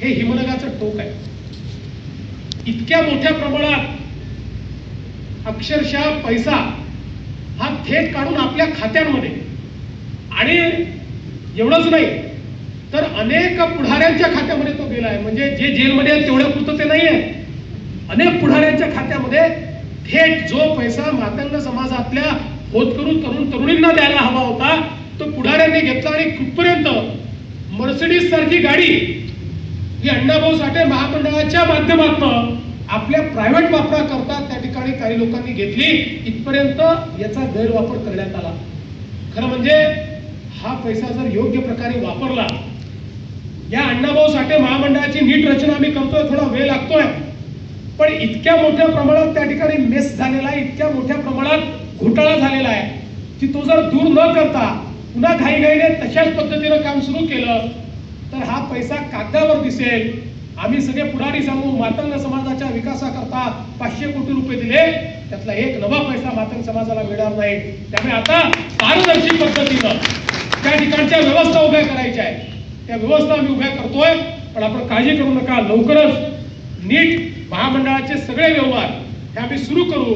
हे हिमनगाचं टोक आहे. इतक्या मोठ्या प्रमाणात अक्षरशः पैसा हा थेट काढून आपल्या खात्यांमध्ये. आणि एवढंच नाही तर अनेक पुढाऱ्यांच्या खात्यामध्ये तो गेला आहे. म्हणजे जे जेलमध्ये आहेत तेवढ्या पुरतं ते नाही आहे. अनेक पुढाऱ्यांच्या खात्यामध्ये थेट जो पैसा मातंग समाजातल्या होत करून तरुण तरुणींना द्यायला हवा होता तो पुढाऱ्यांनी घेतला आणि कुठपर्यंत? मर्सिडीज सारखी गाडी ही अण्णाभाऊ साठे महामंडळाच्या माध्यमातून आपल्या प्रायव्हेट वापराकरता त्या ठिकाणी काही लोकांनी घेतली. इथपर्यंत याचा गैरवापर करण्यात आला. खरं म्हणजे हा पैसा जर योग्य प्रकारे वापरला या अण्णाभाऊ साठे महामंडळाची नीट रचना आम्ही करतोय थोडा वेळ लागतोय. पण इतक्या मोठ्या प्रमाणात त्या ठिकाणी मेस झालेला आहे इतक्या मोठ्या प्रमाणात घोटाळा झालेला आहे की तो जर दूर न करता पुन्हा घाईघाईने तशाच पद्धतीनं काम सुरू केलं तर हा पैसा कागदावर दिसेल. आम्ही सगळे पुढारी सांगू मातंग समाजाच्या विकासाकरता पाचशे कोटी रुपये दिले. त्यातला एक नवा पैसा मातंग समाजाला मिळणार नाही. त्यामुळे आता पारदर्शी पद्धतीनं त्या ठिकाणच्या व्यवस्था उभ्या करायच्या आहेत त्या व्यवस्था आम्ही उभ्या करतोय. पण आपण काळजी करू नका. लवकरच नीट महामंडळाचे सगळे व्यवहार हे आम्ही सुरू करू.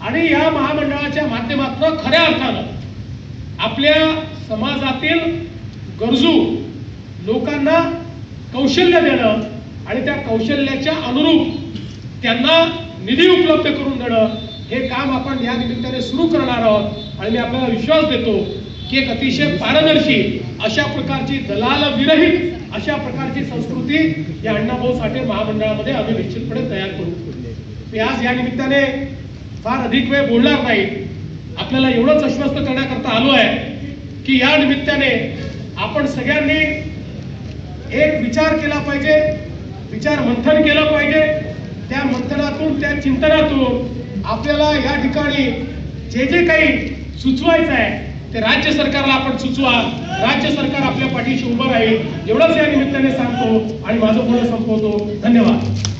आणि या महामंडळाच्या माध्यमातून खऱ्या अर्थानं आपल्या समाजातील गरजू लोकांना कौशल्य देणं आणि त्या कौशल्याच्या अनुरूप त्यांना निधी उपलब्ध करून देणं हे काम आपण या निमित्ताने सुरू करणार आहोत. आणि मी आपल्याला विश्वास देतो की एक अतिशय पारदर्शी अशा प्रकारची दलाल विरहित अशा प्रकारची संस्कृती या अण्णाभाऊ साठे महामंडळामध्ये आम्ही निश्चितपणे तयार करू. मी आज या निमित्ताने फार अधिक वेळ बोलणार नाही. आपल्याला एवढंच आश्वस्त करण्याकरता आलो आहे की या निमित्ताने आपण सगळ्यांनी एक विचार केला पाहिजे विचार मंथन केलं पाहिजे. त्या मंथनातून त्या चिंतनातून आपल्याला या ठिकाणी जे जे काही सुचवायचं आहे ते राज्य सरकारला आपण सुचवा. राज्य सरकार आपल्या पाठीशी उभं राहील. एवढंच या निमित्ताने सांगतो आणि माझं बोलणं संपवतो. धन्यवाद.